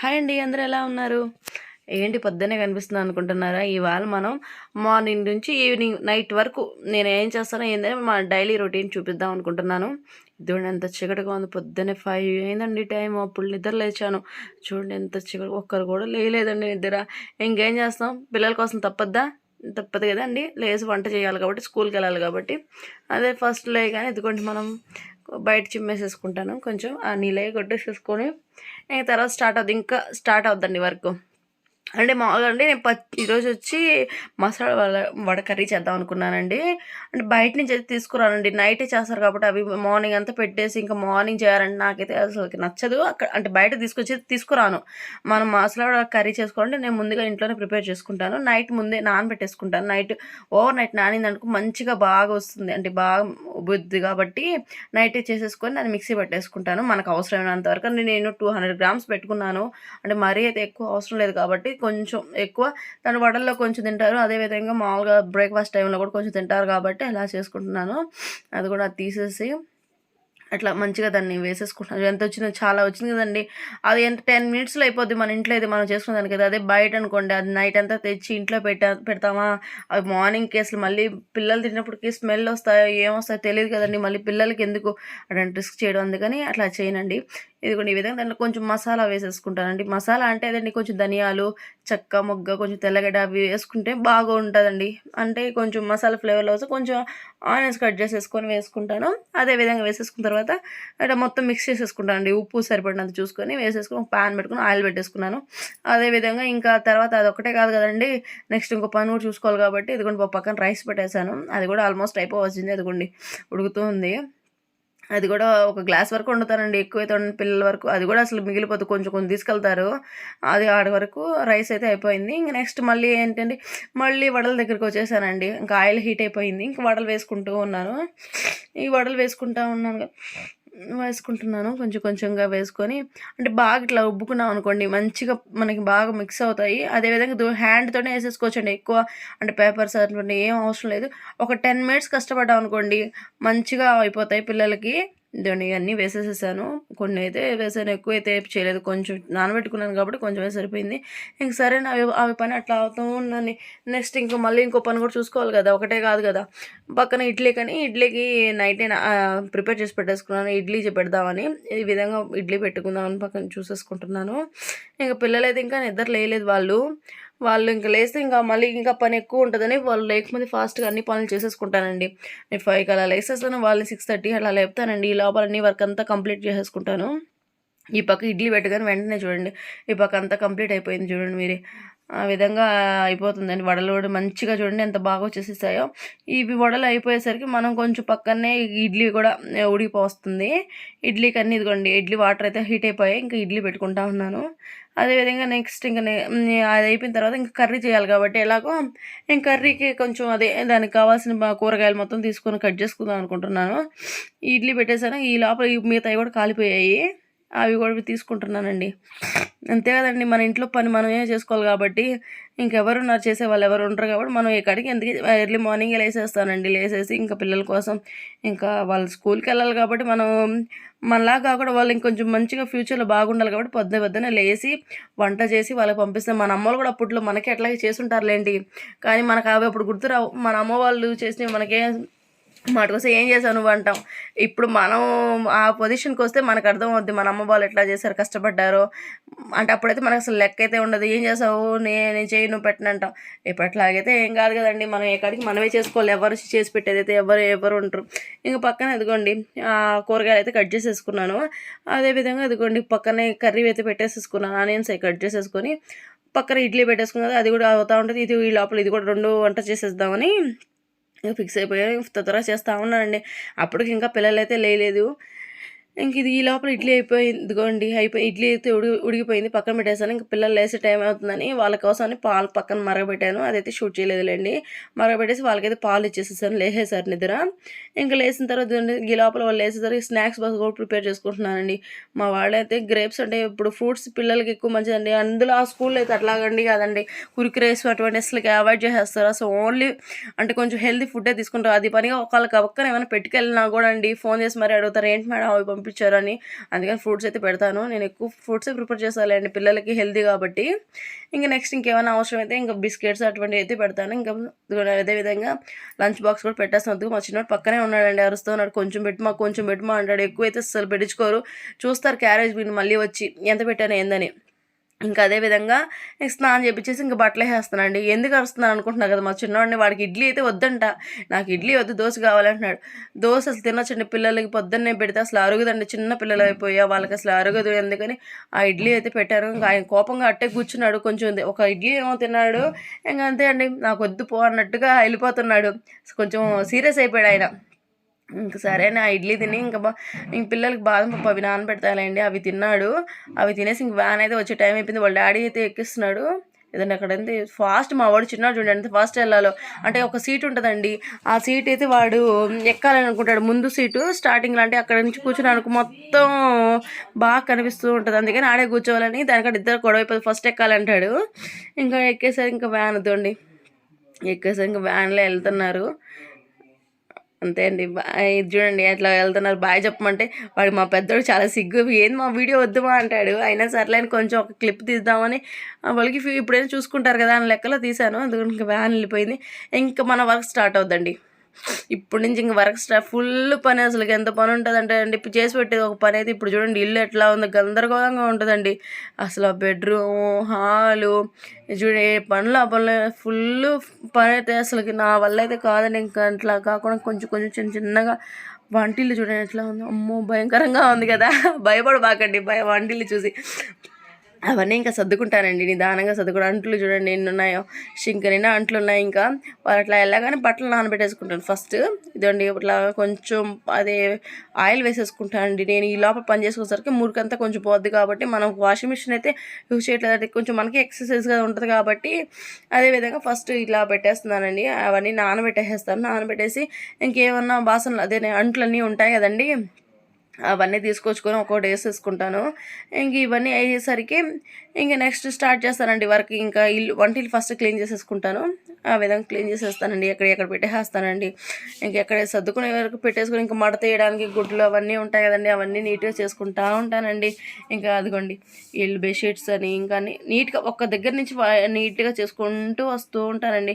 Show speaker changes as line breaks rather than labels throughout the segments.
Hi అండి అందరూ ఎలా ఉన్నారు? ఏంటి పొద్దున్నే కనిపిస్తుంది అనుకుంటున్నారా? ఇవాళ మనం మార్నింగ్ నుంచి ఈవినింగ్ నైట్ వరకు నేను ఏం చేస్తానో ఏంటంటే మా డైలీ రొటీన్ చూపిద్దాం అనుకుంటున్నాను. చూడండి ఎంత చీకటిగా ఉంది. పొద్దున్నే ఫైవ్ అయిందండి టైం. అప్పుడు నిద్ర లేచాను. చూడండి ఎంత చీకటి. ఒక్కరు కూడా లేదండి నిద్ర. ఇంకేం చేస్తాం? పిల్లల కోసం తప్పద్దా? తప్పదు కదండి. లేచి వంట చేయాలి కాబట్టి స్కూల్కి వెళ్ళాలి కాబట్టి. అదే ఫస్ట్ లే కానీ ఇదిగోండి మనం బయట చిమ్మేసేసుకుంటాను కొంచెం ఆ నీళ్ళే కొట్టేసేసుకొని ఇంక తర్వాత స్టార్ట్ అవుద్ది. ఇంకా స్టార్ట్ అవుద్దండి వర్క్ అంటే మామూలుగా అంటే నేను పచ్చి ఈరోజు వచ్చి మసాలా వడ వడ కర్రీ చేద్దాం అనుకున్నానండి. అంటే బయట నుంచి అయితే తీసుకురానండి. నైటే చేస్తారు కాబట్టి అవి మార్నింగ్ అంతా పెట్టేసి ఇంకా మార్నింగ్ చేయాలంటే నాకైతే అసలు నచ్చదు. అక్కడ అంటే బయట తీసుకొచ్చి తీసుకురాను. మనం మసాలా వడ కర్రీ చేసుకోవాలంటే నేను ముందుగా ఇంట్లోనే ప్రిపేర్ చేసుకుంటాను. నైట్ ముందే నానబెట్టేసుకుంటాను. నైట్ ఓవర్ నైట్ నానింది అనుకో మంచిగా బాగా వస్తుంది. అంటే బాగా బుద్ధి కాబట్టి నైటే చేసేసుకొని దాన్ని మిక్సీ పెట్టేసుకుంటాను. మనకు అవసరమైనంత వరకు. నేను టూ హండ్రెడ్ గ్రామ్స్ పెట్టుకున్నాను. అంటే మరీ అయితే ఎక్కువ అవసరం లేదు కాబట్టి కొంచెం ఎక్కువ. దాని వడల్లో కొంచెం తింటారు. అదేవిధంగా మామూలుగా బ్రేక్ఫాస్ట్ టైంలో కూడా కొంచెం తింటారు కాబట్టి అలా చేసుకుంటున్నాను. అది కూడా తీసేసి అట్లా మంచిగా దాన్ని వేసేసుకుంటున్నాను. ఎంత వచ్చిందో చాలా వచ్చింది కదండి. అది ఎంత టెన్ మినిట్స్లో అయిపోద్ది మన ఇంట్లో అయితే మనం చేసుకున్న దానికి. కదా అదే బయట అనుకోండి అది నైట్ అంతా తెచ్చి ఇంట్లో పెట్టా పెడతామా? అవి మార్నింగ్ కేసులు మళ్ళీ పిల్లలు తిన్నప్పటికి స్మెల్ వస్తాయో ఏమొస్తాయో తెలియదు కదండి. మళ్ళీ పిల్లలకి ఎందుకు? అటువంటి రిస్క్ చేయడం. అందుకని అట్లా చేయనండి. ఇదిగోండి ఈ విధంగా దాంట్లో కొంచెం మసాలా వేసేసుకుంటానండి. మసాలా అంటే అదండి కొంచెం ధనియాలు చెక్క మొగ్గ కొంచెం తెల్లగడ్డ అవి వేసుకుంటే బాగా ఉంటుందండి అంటే కొంచెం మసాలా ఫ్లేవర్లో వస్తే కొంచెం ఆనియన్స్ కట్ చేసేసుకొని వేసుకుంటాను. అదే విధంగా వేసేసుకున్న తర్వాత అంటే మొత్తం మిక్స్ చేసేసుకుంటానండి. ఉప్పు సరిపడినంత చూసుకొని వేసేసుకొని ఒక ప్యాన్ పెట్టుకుని ఆయిల్ పెట్టేసుకున్నాను. అదేవిధంగా ఇంకా తర్వాత అది ఒకటే కాదు కదండి నెక్స్ట్ ఇంకో పని కూడా చూసుకోవాలి కాబట్టి ఇదిగోండి పక్కన రైస్ పెట్టేశాను. అది కూడా ఆల్మోస్ట్ అయిపోవచ్చింది అదిగోండి ఉడుకుతూ ఉంది అది కూడా ఒక గ్లాస్ వరకు వండుతానండి ఎక్కువైతే వండిన పిల్లల వరకు. అది కూడా అసలు మిగిలిపోతుంది కొంచెం కొంచెం తీసుకెళ్తారు. అది ఆడ వరకు రైస్ అయితే అయిపోయింది. ఇంక నెక్స్ట్ మళ్ళీ ఏంటంటే మళ్ళీ వడల దగ్గరికి వచ్చేసానండి. ఇంకా ఆయిల్ హీట్ అయిపోయింది. ఇంక వడలు వేసుకుంటూ ఉన్నాను. ఈ వడలు వేసుకుంటూ ఉన్నాను. వేసుకుంటున్నాను. కొంచెం కొంచెంగా వేసుకొని అంటే బాగా ఇట్లా ఉబ్బుకున్నాం అనుకోండి మంచిగా మనకి బాగా మిక్స్ అవుతాయి. అదేవిధంగా హ్యాండ్తోనే వేసేసుకోవచ్చండి. ఎక్కువ అంటే పేపర్స్ అటువంటి ఏం అవసరం లేదు. ఒక టెన్ మినిట్స్ కష్టపడ్డాం అనుకోండి మంచిగా అయిపోతాయి పిల్లలకి. ఇదండి ఇవన్నీ వేసేసేసాను. కొన్ని అయితే వేసాను ఎక్కువ అయితే చేయలేదు. కొంచెం నానబెట్టుకున్నాను కాబట్టి కొంచెం సరిపోయింది. ఇంక సరే అవి అవి పని అట్లా అవుతూ ఉందని నెక్స్ట్ ఇంకో మళ్ళీ ఇంకో పని కూడా చూసుకోవాలి కదా. ఒకటే కాదు కదా. పక్కన ఇడ్లీ కానీ ఇడ్లీకి నైటే ప్రిపేర్ చేసి పెట్టేసుకున్నాను. ఇడ్లీ పెడదామని ఈ విధంగా ఇడ్లీ పెట్టుకుందామని పక్కన చూసేసుకుంటున్నాను. ఇంకా పిల్లలైతే ఇంకా నిద్ర లేలేదు వాళ్ళు. వాళ్ళు ఇంకా లేస్తే ఇంకా మళ్ళీ ఇంకా పని ఎక్కువ ఉంటుందని వాళ్ళు లేకపోతే ఫాస్ట్గా అన్ని పనులు చేసేసుకుంటానండి. నేను ఫైవ్కి అలా లేసేస్తాను వాళ్ళని సిక్స్ థర్టీ అలా లేపుతానండి. ఈ లోపల అన్ని వర్క్ అంతా కంప్లీట్ చేసేసుకుంటాను. ఈ పక్క ఇడ్లీ పెట్టగానే వెంటనే చూడండి. ఈ పక్క అంతా కంప్లీట్ అయిపోయింది చూడండి మీరే. ఆ విధంగా అయిపోతుందండి. వడలు కూడా మంచిగా చూడండి ఎంత బాగా వచ్చేసేసాయో. ఇవి వడలు అయిపోయేసరికి మనం కొంచెం పక్కనే ఇడ్లీ కూడా ఉడికిపోస్తుంది. ఇడ్లీకి కన్నీ ఇదిగోండి ఇడ్లీ వాటర్ అయితే హీట్ అయిపోయాయి. ఇంకా ఇడ్లీ పెట్టుకుంటా ఉన్నాను. అదేవిధంగా నెక్స్ట్ ఇంకా అది అయిపోయిన తర్వాత ఇంకా కర్రీ చేయాలి కాబట్టి ఎలాగో నేను కర్రీకి కొంచెం అదే దానికి కావాల్సిన కూరగాయలు మొత్తం తీసుకొని కట్ చేసుకుందాం అనుకుంటున్నాను. ఇడ్లీ పెట్టేసాను. ఈ లోపల మిగతాయి కూడా కాలిపోయాయి. అవి కూడా తీసుకుంటున్నానండి. అంతే కదండి మన ఇంట్లో పని మనమే చేసుకోవాలి కాబట్టి ఇంకెవరున్నారు చేసే వాళ్ళు ఎవరు ఉంటారు కాబట్టి మనం ఎక్కడికి ఎందుకు ఎర్లీ మార్నింగ్ లేసేస్తానండి. లేసేసి ఇంకా పిల్లల కోసం ఇంకా వాళ్ళు స్కూల్కి వెళ్ళాలి కాబట్టి మనం మనలా కాకుండా వాళ్ళు ఇంకొంచెం మంచిగా ఫ్యూచర్లో బాగుండాలి కాబట్టి పొద్దున పొద్దున లేసి వంట చేసి వాళ్ళకి పంపిస్తాం మన అమ్మలు కూడా అప్పట్లో మనకి ఎట్లాగే చేసి ఉంటారులేండి కానీ మనకు అవి అప్పుడు గుర్తురావు మన అమ్మ వాళ్ళు చేసినవి మనకే మాటకోసం ఏం చేసావు నువ్వు అంటాం ఇప్పుడు మనం ఆ పొజిషన్కి వస్తే మనకు అర్థం అవుద్ది మన అమ్మ వాళ్ళు ఎట్లా చేశారు కష్టపడ్డారో. అంటే అప్పుడైతే మనకు అసలు లెక్క అయితే ఉండదు. ఏం చేసావు? నేను చేయి నువ్వు పెట్టినంటాం ఎప్పట్లాగైతే ఏం కాదు కదండి. మనం ఎక్కడికి మనమే చేసుకోవాలి. ఎవరు చేసి పెట్టేది అయితే ఎవరు ఎవరు ఉంటారు ఇంకా పక్కన ఎదుగోండి కూరగాయలు అయితే కట్ చేసేసుకున్నాను. అదేవిధంగా ఎదుగోండి పక్కనే కర్రీ అయితే పెట్టేసేసుకున్నాను. ఆనియన్స్ అవి కట్ చేసేసుకొని పక్కన ఇడ్లీ పెట్టేసుకున్నది అది కూడా అవుతూ ఉంటుంది. ఇది ఈ లోపల ఇది కూడా రెండు వంట చేసేద్దామని ఫిక్స్ అయిపోయాయి తర్వాత చేస్తూ ఉన్నానండి. అప్పటికి ఇంకా పిల్లలైతే లేలేదు. ఇంక ఇది ఈ లోపల ఇడ్లీ అయిపోయింది ఇదిగోండి అయిపోయి ఇడ్లీ అయితే ఉడి ఉడిగిపోయింది పక్కన పెట్టేసాను ఇంక పిల్లలు లేసే టైం అవుతుందని వాళ్ళ కోసం పాలు పక్కన మరగబెట్టాను. అదైతే షూట్ చేయలేదులేండి. మరగబెట్టేసి వాళ్ళకైతే పాలు ఇచ్చేసేసాను. లేసేసారు నిద్ర. ఇంకా లేసిన తర్వాత ఈ లోపల వాళ్ళు లేసేసరికి స్నాక్స్ బాక్స్ కూడా ప్రిపేర్ చేసుకుంటున్నానండి. మా వాళ్ళైతే గ్రేప్స్ అంటే ఇప్పుడు ఫ్రూట్స్ పిల్లలకి ఎక్కువ మంచిదండి. అందులో ఆ స్కూల్లో అయితే అట్లాగండి కాదండి. కురికిరేస్ అటువంటి అసలుకి అవాయిడ్ చేసేస్తారు. అసలు ఓన్లీ అంటే కొంచెం హెల్తీ ఫుడ్డే తీసుకుంటారు. అది పనిగా ఒకళ్ళకి ఒక్కన ఏమైనా పెట్టుకెళ్ళినా కూడా అండి ఫోన్ చేసి మరీ అడుగుతారు ఏంటి మేడం? అవి పంపించారు అని అందుకని ఫ్రూట్స్ అయితే పెడతాను. నేను ఎక్కువ ఫ్రూట్సే ప్రిపేర్ చేస్తానండి పిల్లలకి హెల్దీ కాబట్టి. ఇంకా నెక్స్ట్ ఇంకేమైనా అవసరం అయితే ఇంకా బిస్కెట్స్ అటువంటివి అయితే పెడతాను. ఇంకా అదేవిధంగా లంచ్ బాక్స్ కూడా పెట్టేస్తాను మా చిన్నోడు పక్కనే ఉన్నాడండి అరుస్తూ ఉన్నాడు. కొంచెం పెట్టుమా కొంచెం పెట్టుమా అంటాడు. ఎక్కువ అయితే అసలు పెట్టించుకోరు. చూస్తారు క్యారేజ్ బిన్ మళ్ళీ వచ్చి ఎంత పెట్టాను ఏందని? ఇంకా అదే విధంగా స్నానం చేపించేసి ఇంకా బట్టలు వేసేస్తానండి. ఎందుకు అరుస్తున్నాను అనుకుంటున్నాను కదా మా చిన్నవాడిని వాడికి ఇడ్లీ అయితే వద్దంట. నాకు ఇడ్లీ వద్దు దోశ కావాలంటున్నాడు. దోశ అసలు తినొచ్చండి పిల్లలకి పొద్దున్నే పెడితే అసలు అరుగుదండి చిన్న పిల్లలు అయిపోయా వాళ్ళకి అసలు అరగదు ఎందుకని ఆ ఇడ్లీ అయితే పెట్టారు. ఇంకా ఆయన కోపంగా అట్టే కూర్చున్నాడు కొంచెం ఉంది. ఒక ఇడ్లీ ఏమో తిన్నాడు. ఇంకా అంతే అండి నాకు వద్దు పో అన్నట్టుగా వెళ్ళిపోతున్నాడు. కొంచెం సీరియస్ అయిపోయాడు ఆయన. ఇంక సరే నా ఇడ్లీ తిని ఇంకా బా ఇంక పిల్లలకి బాదం పప్పు అవి నానబెడతానండి అవి తిన్నాడు. అవి తినేసి ఇంక వ్యాన్ అయితే వచ్చే టైం అయిపోయింది. వాళ్ళ డాడీ అయితే ఎక్కిస్తున్నాడు. ఏదైనా అక్కడ ఎంత ఫాస్ట్ మా వాడు చిన్నాడు చూడండి ఎంత ఫాస్ట్ వెళ్ళాలో. అంటే ఒక సీట్ ఉంటుందండి. ఆ సీట్ అయితే వాడు ఎక్కాలని అనుకుంటాడు. ముందు సీటు స్టార్టింగ్లో అంటే అక్కడ నుంచి కూర్చుని అనుకో మొత్తం బాగా కనిపిస్తూ ఉంటుంది. అందుకని ఆడే కూర్చోవాలని దానికంటే ఇద్దరు గొడవ ఫస్ట్ ఎక్కాలంటాడు. ఇంకా ఎక్కేసరి ఇంకా వ్యాన్ వద్దండి ఎక్కేసరికి ఇంకా వ్యాన్లో వెళ్తున్నారు. అంతే అండి. బాయ్. ఇది చూడండి అట్లా వెళ్తున్నారు. బాయ్ చెప్పమంటే వాడు మా పెద్దోడు చాలా సిగ్గు. ఏంది మా వీడియో వద్దుమా అంటాడు. అయినా సర్లే అని కొంచెం ఒక క్లిప్ తీద్దామని ఆ వాళ్ళకి ఇప్పుడైనా చూసుకుంటారు కదా అని లెక్కలో తీశాను. అందుకని ఇంకా వ్యాన్ వెళ్ళిపోయింది. ఇంకా మన వర్క్ స్టార్ట్ అవుద్దండి. ఇప్పుడు నుంచి ఇంక వర్క్ స్టార్ట్ ఫుల్ పని అసలు ఎంత పని ఉంటుంది అంటే అండి ఇప్పుడు చేసి పెట్టేది ఒక పని అయితే ఇప్పుడు చూడండి ఇల్లు ఎట్లా ఉందో గందరగోళంగా ఉంటుందండి. అసలు ఆ బెడ్రూమ్ హాలు చూడే ఏ పనులు ఆ పనులు ఫుల్ పని అయితే అసలుకి నా వల్ల అయితే కాదండి. ఇంకా అట్లా కాకుండా కొంచెం కొంచెం చిన్న చిన్నగా వంటిల్లు చూడండి ఎట్లా ఉందో. అమ్మో భయంకరంగా ఉంది కదా. భయపడబాకండి భయ వంటిల్లు చూసి. అవన్నీ ఇంకా సర్దుకుంటానండి. నిదానంగా సర్దుకుంటా అంట్లు చూడండి ఎన్ని ఉన్నాయో ఇంక నిండా అంట్లు ఉన్నాయి ఇంకా. వాళ్ళు అట్లా వెళ్ళగానే బట్టలు నానబెట్టేసుకుంటాను. ఫస్ట్ ఇదండి ఇట్లా కొంచెం అదే ఆయిల్ వేసేసుకుంటానండి నేను ఈ లోపల పని చేసుకునేసరికి మురికంతా కొంచెం పోద్ది కాబట్టి మనం వాషింగ్ మిషన్ అయితే యూజ్ చేయట్లేదు కొంచెం మనకి ఎక్సర్సైజ్గా ఉంటుంది కాబట్టి అదేవిధంగా ఫస్ట్ ఇలా పెట్టేస్తున్నానండి. అవన్నీ నానబెట్టేసేస్తాను. నానబెట్టేసి ఇంకేమన్నా బాసనలు అదే అంట్లన్నీ ఉంటాయి కదండి. అవన్నీ తీసుకొచ్చుకొని ఒక్కొక్కటి వేసేసుకుంటాను ఇంక ఇవన్నీ అయ్యేసరికి ఇంకా నెక్స్ట్ స్టార్ట్ చేస్తానండి వర్క్ ఇంకా ఇల్లు వంటిల్లు ఫస్ట్ క్లీన్ చేసేసుకుంటాను. ఆ విధంగా క్లీన్ చేసేస్తానండి. ఎక్కడ ఎక్కడ పెట్టేస్తానండి ఎక్కడ సర్దుకునే వరకు పెట్టేసుకుని ఇంకా మడత వేయడానికి గుడ్లు అవన్నీ ఉంటాయి కదండి. అవన్నీ నీట్గా చేసుకుంటా ఉంటానండి. ఇంకా అదిగోండి ఇల్లు బెడ్షీట్స్ అని ఇంకా అన్ని నీట్గా ఒక్క దగ్గర నుంచి నీట్గా చేసుకుంటూ వస్తూ ఉంటానండి.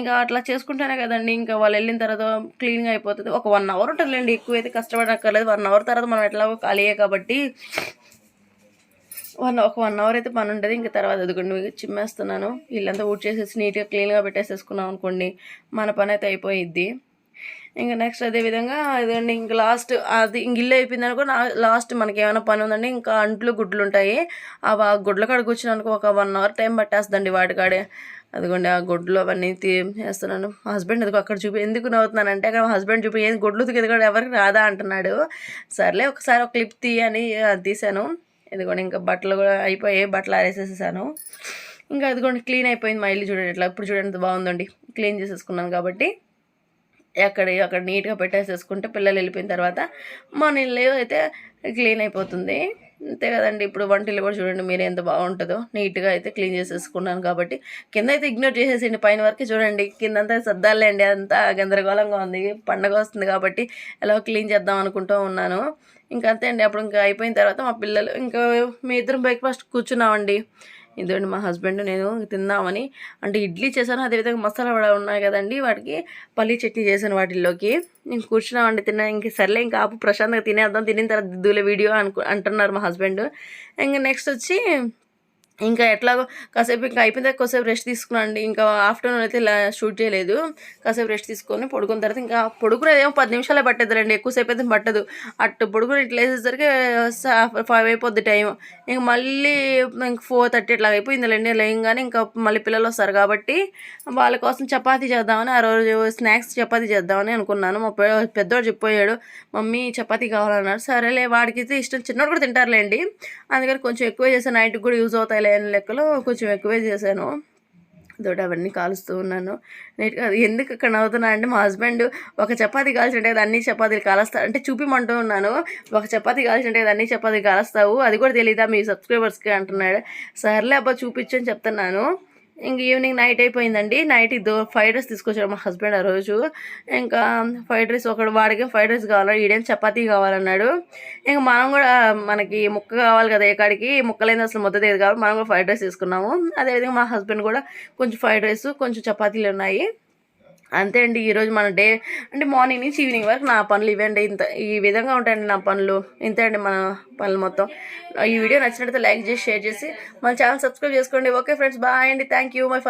ఇంకా అట్లా చేసుకుంటానే కదండి ఇంకా వాళ్ళు వెళ్ళిన తర్వాత క్లీన్గా అయిపోతుంది. ఒక వన్ అవర్ ఉంటుందండి ఎక్కువ అయితే కష్టపడక్కర్లేదు. వన్ అవర్ తర్వాత మనం ఎట్లాగో ఖాళీయే కాబట్టి వన్ ఒక వన్ అవర్ అయితే పని ఉంటుంది. ఇంకా తర్వాత అదిగోండి చిమ్మేస్తున్నాను. ఇల్లంతా ఊడ్ చేసేసి నీట్గా క్లీన్గా పెట్టేసేసుకున్నాం అనుకోండి మన పని అయితే అయిపోయిద్ది. ఇంకా నెక్స్ట్ అదే విధంగా ఇదండి ఇంక లాస్ట్ అది ఇంక ఇల్లు అయిపోయింది అనుకో లాస్ట్ మనకి ఏమైనా పని ఉందండి ఇంకా అంట్లు గుడ్లు ఉంటాయి. ఆ గుడ్ల కాడ కూర్చుని అనుకో ఒక వన్ అవర్ టైం పట్టేస్తుందండి వాటి కాడే. అదిగోండి ఆ గుడ్లు అవన్నీ తీ వేస్తున్నాను. మా హస్బెండ్ అదిగో అక్కడ చూపి ఎందుకు నవ్వుతున్నానంటే అక్కడ మా హస్బెండ్ చూపి ఏం గొడ్లు ఎదుగు ఎవరికి రాదా అంటున్నాడు. సర్లే ఒకసారి ఒక క్లిప్ తీయని అది తీశాను. ఇదిగోండి ఇంకా బట్టలు కూడా అయిపోయాయి బట్టలు ఆరేసేసేసాను. ఇంకా అదిగోండి క్లీన్ అయిపోయింది మా ఇల్లు చూడండి ఇట్లా ఇప్పుడు చూడండి బాగుందండి. క్లీన్ చేసేసుకున్నాను కాబట్టి ఎక్కడ అక్కడ నీట్గా పెట్టేసేసుకుంటే పిల్లలు వెళ్ళిపోయిన తర్వాత మన ఇల్లు అయితే క్లీన్ అయిపోతుంది. అంతే కదండి ఇప్పుడు వంటిల్లు కూడా చూడండి మీరు ఎంత బాగుంటుందో. నీట్గా అయితే క్లీన్ చేసేసుకున్నాను కాబట్టి కింద అయితే ఇగ్నోర్ చేసేసిండి పైన వరకు చూడండి కింద అంతా సర్దాలేండి అంతా గందరగోళంగా ఉంది పండగ వస్తుంది కాబట్టి ఎలా క్లీన్ చేద్దాం అనుకుంటూ ఉన్నాను. ఇంకా అంతే అండి. అప్పుడు ఇంకా అయిపోయిన తర్వాత మా పిల్లలు ఇంకా మీ ఇద్దరం బ్రేక్ఫాస్ట్ కూర్చున్నామండి. ఇదండి మా హస్బెండ్ నేను తిందామని. అంటే ఇడ్లీ చేశాను. అదేవిధంగా మసాలా వడ ఉన్నాయి కదండి. వాటికి పల్లీ చట్నీ చేశాను వాటిల్లోకి. నేను కూర్చున్నామండి. తిన్నా ఇంక సర్లే ఇంకా ఆపు ప్రశాంతంగా తినేద్దాం. తినిన తర్వాత దిద్దులే వీడియో అనుకు అంటున్నారు మా హస్బెండ్ ఇంకా నెక్స్ట్ వచ్చి ఇంకా ఎట్లాగో కాసేపు ఇంకా అయిపోయిన తర్వాత కాసేపు రెస్ట్ తీసుకున్నాండి ఇంకా ఆఫ్టర్నూన్ అయితే ఇలా షూట్ చేయలేదు. కాసేపు రెస్ట్ తీసుకొని పడుకున్న తర్వాత ఇంకా పడుకునేదేమో పది నిమిషాలే పట్టేదిలేండి ఎక్కువసేపు అయితే పట్టదు. అటు పడుకుని ఇట్లా వేసేసరికి ఫైవ్ అయిపోద్ది టైం ఇంక మళ్ళీ ఇంక ఫోర్ థర్టీ ఇట్లా అయిపోయిందిలేండి. లేయంగానే ఇంకా మళ్ళీ పిల్లలు వస్తారు కాబట్టి వాళ్ళ కోసం చపాతీ చేద్దామని ఆ రోజు స్నాక్స్ చపాతీ చేద్దామని అనుకున్నాను. మా పెద్దోడు చెప్పిపోయాడు మమ్మీ చపాతీ కావాలన్నారు. సరేలే వాడికి అయితే ఇష్టం చిన్నోడు కూడా తింటారులేండి. అందుకని కొంచెం ఎక్కువ చేసే నైట్కి కూడా యూజ్ అవుతాయి లేని లెక్కలో కొంచెం ఎక్కువే చేశాను. తోటి అవన్నీ కాలుస్తూ ఉన్నాను. నీట్గా ఎందుకు ఇక్కడ నవ్వుతున్నా అంటే మా హస్బెండ్ ఒక చపాతీ కాల్చుంటే అన్ని చపాతీలు కాలుస్తా అంటే చూపిమంటూ ఉన్నాను. ఒక చపాతీ కాల్చుంటే అన్ని చపాతీలు కాలుస్తావు. అది కూడా తెలీదా మీ సబ్స్క్రైబర్స్కి అంటున్నాడు. సర్లే అబ్బా చూపించని చెప్తున్నాను. ఇంక ఈవినింగ్ నైట్ అయిపోయిందండి. నైట్ దో ఫ్రైడ్ రైస్ తీసుకొచ్చాడు మా హస్బెండ్ ఆ రోజు. ఇంకా ఫ్రైడ్ రైస్ ఒకడు వాడికి ఫ్రైడ్ రైస్ కావాలి ఈడేం చపాతీ కావాలన్నాడు. ఇంకా మనం కూడా మనకి ముక్క కావాలి కదా ఏ కాడికి ముక్కలేని అసలు ముద్ద లేదు కాబట్టి మనం కూడా ఫ్రైడ్ రైస్ తీసుకున్నాము. అదేవిధంగా మా హస్బెండ్ కూడా కొంచెం ఫ్రైడ్ రైస్ కొంచెం చపాతీలు ఉన్నాయి. అంతే అండి ఈరోజు మన డే. అంటే మార్నింగ్ నుంచి ఈవినింగ్ వరకు నా పనులు ఇవ్వండి ఇంత ఈ విధంగా ఉంటాయండి నా పనులు. ఇంతే అండి మన పనులు మొత్తం. ఈ వీడియో నచ్చినట్లయితే లైక్ చేసి షేర్ చేసి మన ఛానల్ సబ్స్క్రైబ్ చేసుకోండి. ఓకే ఫ్రెండ్స్ బాయ్ అండి. Thank you my